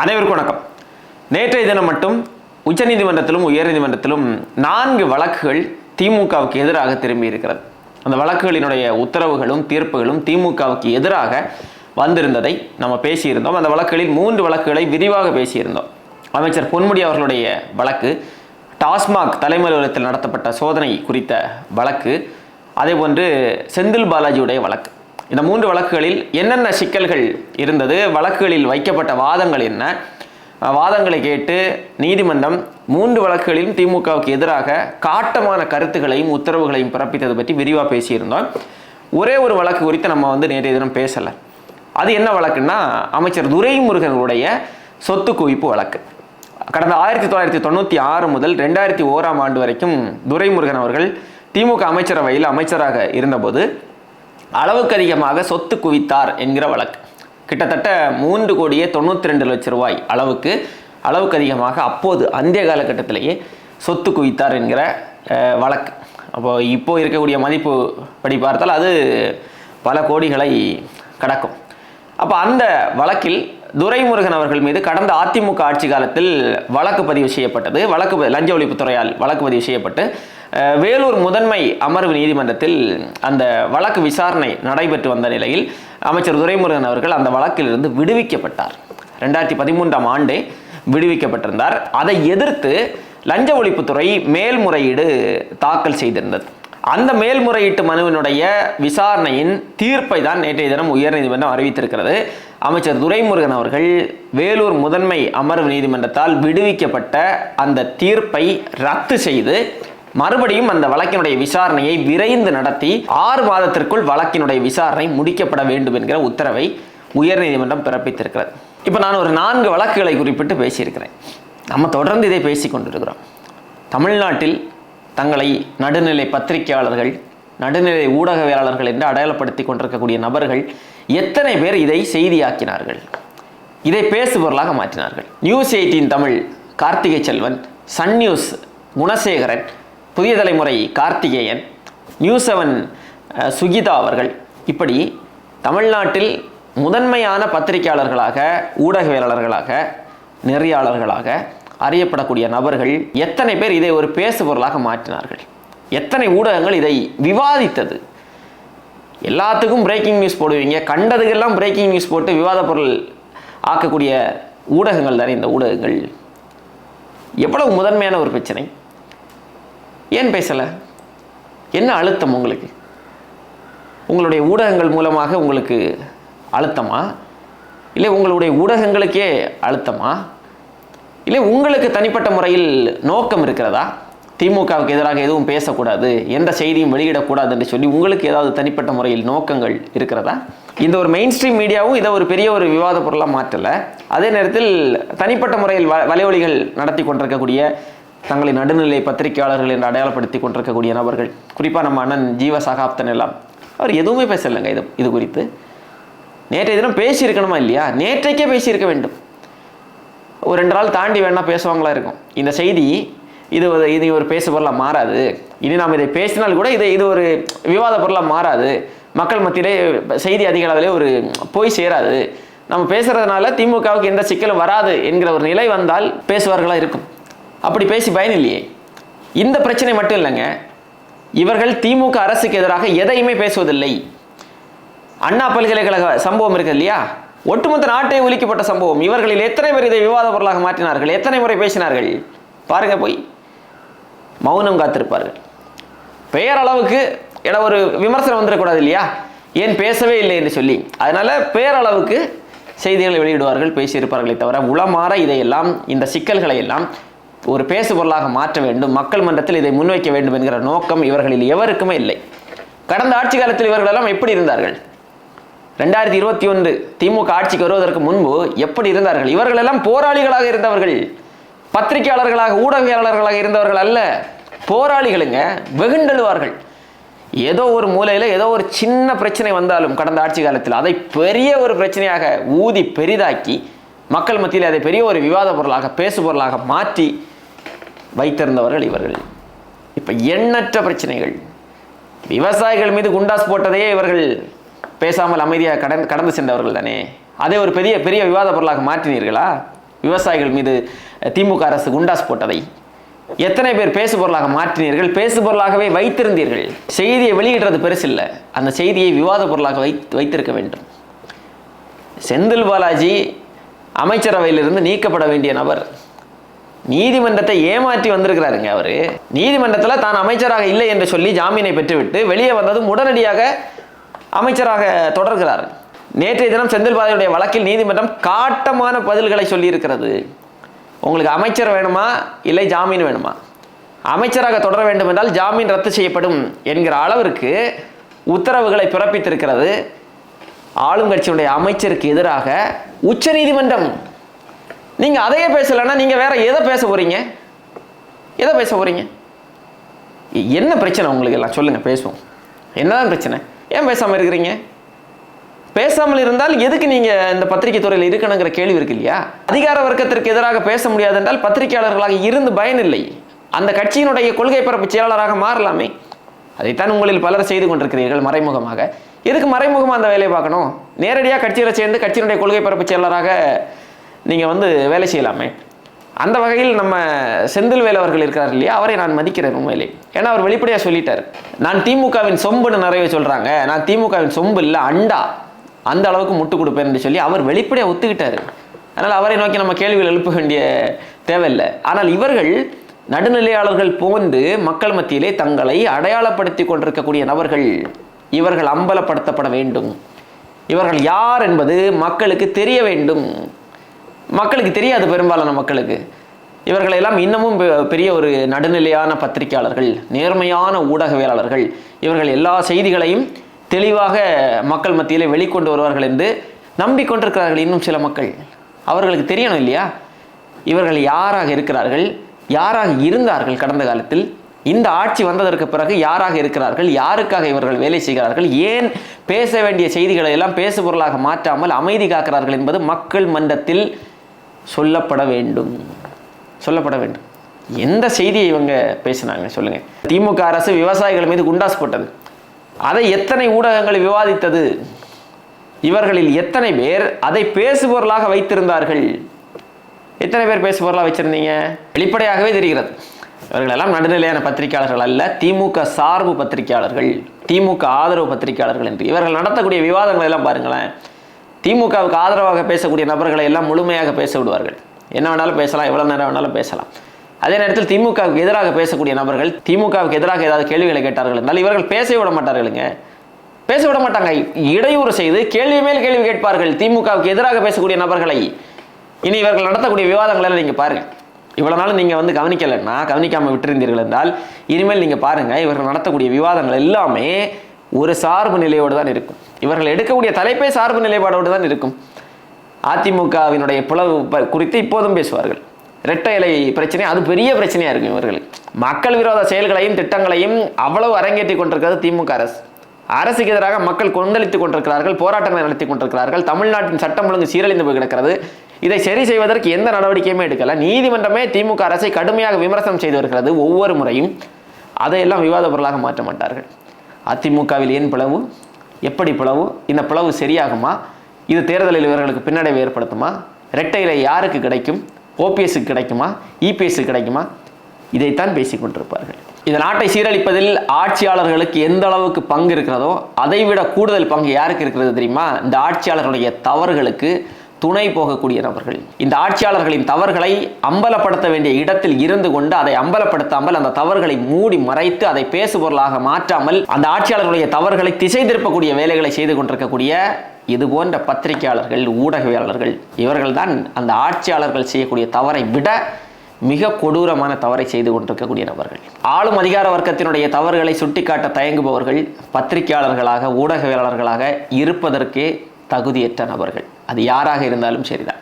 அனைவருக்கும் வணக்கம். நேற்றைய தினம் மட்டும் உச்சநீதிமன்றத்திலும் உயர்நீதிமன்றத்திலும் நான்கு வழக்குகள் திமுகவுக்கு எதிராக திரும்பி இருக்கிறது அந்த வழக்குகளினுடைய உத்தரவுகளும் தீர்ப்புகளும் திமுகவுக்கு எதிராக வந்திருந்ததை நம்ம பேசியிருந்தோம். அந்த வழக்குகளில் மூன்று வழக்குகளை விரிவாக பேசியிருந்தோம். அமைச்சர் பொன்முடி அவர்களுடைய வழக்கு டாஸ்மாக் தலைமை நடத்தப்பட்ட சோதனை குறித்த வழக்கு அதேபோன்று செந்தில் பாலாஜியுடைய வழக்கு. இந்த மூன்று வழக்குகளில் என்னென்ன சிக்கல்கள் இருந்தது? வழக்குகளில் வைக்கப்பட்ட வாதங்கள் என்ன? வாதங்களை கேட்டு நீதிமன்றம் மூன்று வழக்குகளிலும் திமுகவுக்கு எதிராக காட்டமான கருத்துக்களையும் உத்தரவுகளையும் பிறப்பித்தது பற்றி விரிவாக பேசியிருந்தோம். ஒரே ஒரு வழக்கு குறித்து நம்ம வந்து நேற்றைய தினம் பேசலை. அது என்ன வழக்குன்னா அமைச்சர் துரைமுருகனுடைய சொத்து குவிப்பு வழக்கு. கடந்த ஆயிரத்தி தொள்ளாயிரத்தி தொண்ணூற்றி ஆறு முதல் ரெண்டாயிரத்தி ஓராம் ஆண்டு வரைக்கும் துரைமுருகன் அவர்கள் திமுக அமைச்சரவையில் அமைச்சராக இருந்தபோது அளவுக்கு அதிகமாக சொத்து குவித்தார் என்கிற வழக்கு. கிட்டத்தட்ட மூன்று கோடியே தொண்ணூற்றி ரெண்டு லட்சம் ரூபாய் அளவுக்கு அளவுக்கு அதிகமாக அப்போது அந்திய காலகட்டத்திலேயே சொத்து குவித்தார் என்கிற வழக்கு. அப்போ இப்போ இருக்கக்கூடிய மதிப்பு படி பார்த்தால் அது பல கோடிகளை கடக்கும். அப்போ அந்த வழக்கில் துரைமுருகன் அவர்கள் மீது கடந்த அதிமுக ஆட்சி காலத்தில் வழக்கு பதிவு செய்யப்பட்டது. வழக்கு லஞ்ச ஒழிப்புத்துறையால் வழக்கு பதிவு செய்யப்பட்டு வேலூர் முதன்மை அமர்வு நீதிமன்றத்தில் அந்த வழக்கு விசாரணை நடைபெற்று வந்த நிலையில் அமைச்சர் துரைமுருகன் அவர்கள் அந்த வழக்கிலிருந்து விடுவிக்கப்பட்டார். ரெண்டாயிரத்தி பதிமூன்றாம் ஆண்டே விடுவிக்கப்பட்டிருந்தார். அதை எதிர்த்து லஞ்ச ஒழிப்புத்துறை மேல்முறையீடு தாக்கல் செய்திருந்தது. அந்த மேல்முறையீட்டு மனுவினுடைய விசாரணையின் தீர்ப்பை தான் நேற்றைய தினம் உயர்நீதிமன்றம் அறிவித்திருக்கிறது. அமைச்சர் துரைமுருகன் அவர்கள் வேலூர் முதன்மை அமர்வு நீதிமன்றத்தால் விடுவிக்கப்பட்ட அந்த தீர்ப்பை ரத்து செய்து மறுபடியும் அந்த வழக்கினுடைய விசாரணையை விரைந்து நடத்தி ஆறு மாதத்திற்குள் வழக்கினுடைய விசாரணை முடிக்கப்பட வேண்டும் என்கிற உத்தரவை உயர்நீதிமன்றம் பிறப்பித்திருக்கிறது. இப்போ நான் ஒரு நான்கு வழக்குகளை குறிப்பிட்டு பேசியிருக்கிறேன். நம்ம தொடர்ந்து இதை பேசி கொண்டிருக்கிறோம். தமிழ்நாட்டில் தங்களை நடுநிலை பத்திரிகையாளர்கள் நடுநிலை ஊடகவியலாளர்கள் என்று அடையாளப்படுத்தி கொண்டிருக்கக்கூடிய நபர்கள் எத்தனை பேர் இதை செய்தியாக்கினார்கள்? இதை பேசுபொருளாக மாற்றினார்கள். News eighteen Tamil Karthigai Selvan Sun news Gunasekaran Puthiya Thalaimurai Karthikeyan new seven Sugitha அவர்கள் இப்படி தமிழ்நாட்டில் முதன்மையான பத்திரிகையாளர்களாக ஊடகவியலாளர்களாக நெறியாளர்களாக அறியப்படக்கூடிய நபர்கள் எத்தனை பேர் இதை ஒரு பேசுபொருளாக மாற்றினார்கள்? எத்தனை ஊடகங்கள் இதை விவாதித்தது? எல்லாத்துக்கும் பிரேக்கிங் நியூஸ் போடுவீங்க. கண்டதுக்கெல்லாம் பிரேக்கிங் நியூஸ் போட்டு விவாத பொருள் ஆக்கக்கூடிய ஊடகங்கள் தானே இந்த ஊடகங்கள். எவ்வளவு முதன்மையான ஒரு பிரச்சனை? ஏன் பேசலை? என்ன அழுத்தம் உங்களுக்கு? உங்களுடைய ஊடகங்கள் மூலமாக உங்களுக்கு அழுத்தமா? இல்லை உங்களுடைய ஊடகங்களுக்கே அழுத்தமா? இல்லை உங்களுக்கு தனிப்பட்ட முறையில் நோக்கம் இருக்கிறதா? திமுகவுக்கு எதிராக எதுவும் பேசக்கூடாது எந்த செய்தியும் வெளியிடக்கூடாது என்று சொல்லி உங்களுக்கு ஏதாவது தனிப்பட்ட முறையில் நோக்கங்கள் இருக்கிறதா? இந்த ஒரு மெயின் ஸ்ட்ரீம் மீடியாவும் இதை ஒரு பெரிய ஒரு விவாத பொருளாக மாற்றலை. அதே நேரத்தில் தனிப்பட்ட முறையில் வ வலைவலிகள் நடத்தி கொண்டிருக்கக்கூடிய தங்களை நடுநிலை பத்திரிகையாளர்கள் என்று அடையாளப்படுத்தி கொண்டிருக்கக்கூடிய நபர்கள் குறிப்பாக நம்ம அண்ணன் ஜீவ சகாப்தன் எல்லாம் அவர் எதுவுமே பேசலைங்க இது இது குறித்து. நேற்றைய தினம் பேசியிருக்கணுமா இல்லையா? நேற்றைக்கே பேசியிருக்க வேண்டும். ஒரு ரெண்டு நாள் தாண்டி வேணால் பேசுவாங்களா இருக்கும். இந்த செய்தி இது இது ஒரு பேசு பொருளாக மாறாது. இனி நாம் இதை பேசினால் கூட இது இது ஒரு விவாத பொருளாக மாறாது. மக்கள் மத்தியிலே செய்தி அதிக அளவிலே ஒரு போய் சேராது. நம்ம பேசுறதுனால திமுகவுக்கு எந்த சிக்கலும் வராது என்கிற ஒரு நிலை வந்தால் பேசுவார்களாக இருக்கும். அப்படி பேசி பயன் இல்லையே இந்த பிரச்சனை மட்டும் இல்லைங்க. இவர்கள் திமுக அரசுக்கு எதிராக எதையுமே பேசுவதில்லை. அண்ணா பல்கலைக்கழக சம்பவம் இருக்கு இல்லையா? ஒட்டுமொத்த நாட்டை ஒலிக்கப்பட்ட சம்பவம். இவர்களில் எத்தனை பேர் இதை விவாத பொருளாக மாற்றினார்கள்? எத்தனை முறை பேசினார்கள்? பாருங்க போய். மௌனம் காத்திருப்பார்கள். பெயரளவுக்கு என ஒரு விமர்சனம் வந்துடக்கூடாது இல்லையா? ஏன் பேசவே இல்லை என்று சொல்லி. அதனால பேரளவுக்கு செய்திகளை வெளியிடுவார்கள் பேசியிருப்பார்களே தவிர உளமாற இதையெல்லாம் இந்த சிக்கல்களை எல்லாம் ஒரு பேசு பொருளாக மாற்ற வேண்டும் மக்கள் மன்றத்தில் இதை முன்வைக்க வேண்டும் என்கிற நோக்கம் இவர்களில் எவருக்குமே இல்லை. கடந்த ஆட்சி காலத்தில் இவர்களெல்லாம் எப்படி இருந்தார்கள்? ரெண்டாயிரத்தி இருபத்தி ஒன்று திமுக ஆட்சிக்கு வருவதற்கு முன்பு எப்படி இருந்தார்கள்? இவர்கள் எல்லாம் போராளிகளாக இருந்தவர்கள். பத்திரிகையாளர்களாக ஊடகவியலாளர்களாக இருந்தவர்கள் அல்ல. போராளிகளுங்க வெகுண்டழுவார்கள். ஏதோ ஒரு மூலையில் ஏதோ ஒரு சின்ன பிரச்சனை வந்தாலும் கடந்த ஆட்சி காலத்தில் அதை பெரிய ஒரு பிரச்சனையாக ஊதி பெரிதாக்கி மக்கள் மத்தியில் அதை பெரிய ஒரு விவாத பொருளாக பேசு பொருளாக மாற்றி வைத்திருந்தவர்கள் இவர்கள். இப்போ எண்ணற்ற பிரச்சனைகள். விவசாயிகள் மீது குண்டாஸ் போட்டதையே இவர்கள் பேசாமல் அமைதியாக கடந்து கடந்து சென்றவர்கள் தானே. அதே ஒரு பெரிய பெரிய விவாத பொருளாக மாற்றினீர்களா? விவசாயிகள் மீது திமுக அரசு குண்டாஸ் போட்டதை. எத்தனை பேர் பேசு பொருளாக மாற்றினீர்கள்? பேசு பொருளாகவே வைத்திருந்தீர்கள். செய்தியை வெளியிடுறது பெருசில்லை. அந்த செய்தியை விவாத பொருளாக வை வைத்திருக்க வேண்டும். செந்தில் பாலாஜி அமைச்சரவையிலிருந்து நீக்கப்பட வேண்டிய நபர் நீதிமன்றத்தை ஏமாற்றி வந்திருக்கிறாருங்க அவரு. நீதிமன்றத்தில் தான் அமைச்சராக இல்லை என்று சொல்லி ஜாமீனை பெற்றுவிட்டு வெளியே வந்ததும் உடனடியாக அமைச்சராக தொடர்கிறார். நேற்றைய தினம் செந்தில் பாதையுடைய வழக்கில் நீதிமன்றம் காட்டமான பதில்களை சொல்லியிருக்கிறது. உங்களுக்கு அமைச்சர் வேணுமா? இல்லை ஜாமீன் வேணுமா? அமைச்சராக தொடர வேண்டும் என்றால் ஜாமீன் ரத்து செய்யப்படும் என்கிற அளவிற்கு உத்தரவுகளை பிறப்பித்திருக்கிறது. ஆளுங்கட்சியுடைய அமைச்சருக்கு எதிராக உச்சநீதிமன்றம் நீங்க அதையே பேசலைன்னா நீங்க வேற எதை பேச போறீங்க? எதை பேச போறீங்க? என்ன பிரச்சனை உங்களுக்கு எல்லாம்? சொல்லுங்க பேசுவோம். என்னதான் பிரச்சனை? ஏன் பேசாமல் இருக்கிறீங்க? பேசாமல் இருந்தால் எதுக்கு நீங்க இந்த பத்திரிகை துறையில் இருக்கணுங்கிற கேள்வி இருக்கு இல்லையா? அதிகார வர்க்கத்திற்கு எதிராக பேச முடியாது என்றால் பத்திரிகையாளர்களாக இருந்து பயனில்லை அந்த கட்சியினுடைய கொள்கை பரப்பு செயலாளராக மாறலாமே. அதைத்தான் உங்களில் பலர் செய்து கொண்டிருக்கிறீர்கள் மறைமுகமாக. எதுக்கு மறைமுகமாக அந்த வேலையை பார்க்கணும்? நேரடியாக கட்சியில் சேர்ந்து கட்சியினுடைய கொள்கை பரப்பு செயலாளராக நீங்கள் வந்து வேலை செய்யலாமே. அந்த வகையில் நம்ம செந்தில் வேலவர்கள் இருக்கிறார் இல்லையா? அவரை நான் மதிக்கிறேன் உண்மையிலே. ஏன்னா அவர் வெளிப்படையாக சொல்லிட்டார். நான் திமுகவின் சொம்புன்னு நிறைய சொல்கிறாங்க நான் திமுகவின் சொம்பு இல்லை அண்டா. அந்த அளவுக்கு முட்டு கொடுப்பேன்னு சொல்லி அவர் வெளிப்படையாக ஒத்துக்கிட்டார். அதனால் அவரை நோக்கி நம்ம கேள்விகள் எழுப்ப வேண்டிய தேவையில்லை. ஆனால் இவர்கள் நடுநிலையாளர்கள் போன்று மக்கள் மத்தியிலே தங்களை அடையாளப்படுத்தி கொண்டிருக்கக்கூடிய நபர்கள் இவர்கள் அம்பலப்படுத்தப்பட வேண்டும். இவர்கள் யார் என்பது மக்களுக்கு தெரிய வேண்டும். மக்களுக்கு தெரியாது பெரும்பாலான மக்களுக்கு. இவர்களெல்லாம் இன்னமும் பெ- பெரிய ஒரு நடுநிலையான பத்திரிகையாளர்கள் நேர்மையான ஊடகவியலாளர்கள். இவர்கள் எல்லா செய்திகளையும் தெளிவாக மக்கள் மத்தியிலே வெளிக்கொண்டு வருவார்கள் என்று நம்பிக்கொண்டிருக்கிறார்கள் இன்னும் சில மக்கள். அவர்களுக்கு தெரியணும் இல்லையா? இவர்கள் யாராக இருக்கிறார்கள்? யாராக இருந்தார்கள் கடந்த காலத்தில்? இந்த ஆட்சி வந்ததற்கு பிறகு யாராக இருக்கிறார்கள்? யாருக்காக இவர்கள் வேலை செய்கிறார்கள்? ஏன் பேச வேண்டிய செய்திகளை எல்லாம் பேசு பொருளாக மாற்றாமல் அமைதி காக்கிறார்கள் என்பது மக்கள் மன்றத்தில் சொல்லப்பட வேண்டும். சொல்லப்பட வேண்டும். எந்த செய்தியை இவங்க பேசினாங்க சொல்லுங்க. திமுக அரசு விவசாயிகள் மீது குண்டாஸ் போட்டது. அதை எத்தனை ஊடகங்கள் விவாதித்தது? இவர்களில் எத்தனை பேர் அதை பேசுபொருளாக வைத்திருந்தார்கள்? எத்தனை பேர் பேசுபொருளாக வச்சிருந்தீங்க வெளிப்படையாகவே தெரிகிறது. இவர்களெல்லாம் நடுநிலையான பத்திரிகையாளர்கள் அல்ல திமுக சார்பு பத்திரிகையாளர்கள் திமுக ஆதரவு பத்திரிகையாளர்கள் என்று. இவர்கள் நடத்தக்கூடிய விவாதங்களை எல்லாம் பாருங்களேன். திமுகவுக்கு ஆதரவாக பேசக்கூடிய நபர்களை எல்லாம் முழுமையாக பேச விடுவார்கள். என்ன வேணாலும் பேசலாம் எவ்வளோ நேரம் வேணாலும் பேசலாம். அதே நேரத்தில் திமுகவுக்கு எதிராக பேசக்கூடிய நபர்கள் திமுகவுக்கு எதிராக ஏதாவது கேள்விகளை கேட்டார்கள் என்றால் இவர்கள் பேச விட மாட்டார்களுங்க. பேச விட மாட்டாங்க. இடையூறு செய்து கேள்வி மேல் கேள்வி கேட்பார்கள். திமுகவுக்கு எதிராக பேசக்கூடிய நபர்களை. இனி இவர்கள் நடத்தக்கூடிய விவாதங்களை எல்லாம் பாருங்கள் இவ்வளோ நாளும் நீங்கள் வந்து கவனிக்கலைன்னா கவனிக்காமல் விட்டிருந்தீர்கள் என்றால் இனிமேல் நீங்கள் பாருங்கள் இவர்கள் நடத்தக்கூடிய விவாதங்கள் எல்லாமே ஒரு சார்பு நிலையோடு தான் இருக்கும். இவர்கள் எடுக்கக்கூடிய தலைப்பே சார்பு நிலைப்பாடோடு தான் இருக்கும். அதிமுகவினுடைய புலவு குறித்து இப்போதும் பேசுவார்கள். இரட்டை இலை பிரச்சனை அது பெரிய பிரச்சனையாக இருக்கும் இவர்களுக்கு மக்கள் விரோத செயல்களையும் திட்டங்களையும் அவ்வளவு அரங்கேற்றி கொண்டிருக்கிறது திமுக அரசு. அரசுக்கு எதிராக மக்கள் கொந்தளித்துக் கொண்டிருக்கிறார்கள் போராட்டங்களை நடத்தி கொண்டிருக்கிறார்கள் தமிழ்நாட்டின் சட்டம் ஒழுங்கு சீரழிந்து போய் கிடக்கிறது. இதை சரி செய்வதற்கு எந்த நடவடிக்கையுமே எடுக்கல. நீதிமன்றமே திமுக அரசை கடுமையாக விமர்சனம் செய்து வருகிறது ஒவ்வொரு முறையும். அதையெல்லாம் விவாத பொருளாக மாற்ற மாட்டார்கள். அதிமுகவில் ஏன் பிளவு? எப்படி பிளவு? இந்த பிளவு சரியாகுமா? இது தேர்தலில் இவர்களுக்கு பின்னடைவு ஏற்படுத்துமா? ரெட்டையில் யாருக்கு கிடைக்கும்? ஓபிஎஸ்க்கு கிடைக்குமா? இபிஎஸ்க்கு கிடைக்குமா? இதைத்தான் பேசிக் கொண்டிருப்பார்கள். இந்த நாட்டை சீரழிப்பதில் ஆட்சியாளர்களுக்கு எந்த அளவுக்கு பங்கு இருக்கிறதோ அதைவிட கூடுதல் பங்கு யாருக்கு இருக்கிறது தெரியுமா? இந்த ஆட்சியாளர்களுடைய தவறுகளுக்கு துணை போகக்கூடிய நபர்கள். இந்த ஆட்சியாளர்களின் தவறுகளை அம்பலப்படுத்த வேண்டிய இடத்தில் இருந்து கொண்டு அதை அம்பலப்படுத்தாமல் அந்த தவறுகளை மூடி மறைத்து அதை பேசுபொருளாக மாற்றாமல் அந்த ஆட்சியாளர்களுடைய தவறுகளை திசை திருப்பக்கூடிய வேலைகளை செய்து கொண்டிருக்கக்கூடிய இது போன்ற பத்திரிகையாளர்கள் ஊடகவியலாளர்கள் இவர்கள்தான் அந்த ஆட்சியாளர்கள் செய்யக்கூடிய தவறை விட மிக கொடூரமான தவறை செய்து கொண்டிருக்கக்கூடிய நபர்கள். ஆளும் அதிகார வர்க்கத்தினுடைய தவறுகளை சுட்டிக்காட்ட தயங்குபவர்கள் பத்திரிகையாளர்களாக ஊடகவியலாளர்களாக இருப்பதற்கே தகுதியற்ற நபர்கள். அது யாராக இருந்தாலும் சரிதான்.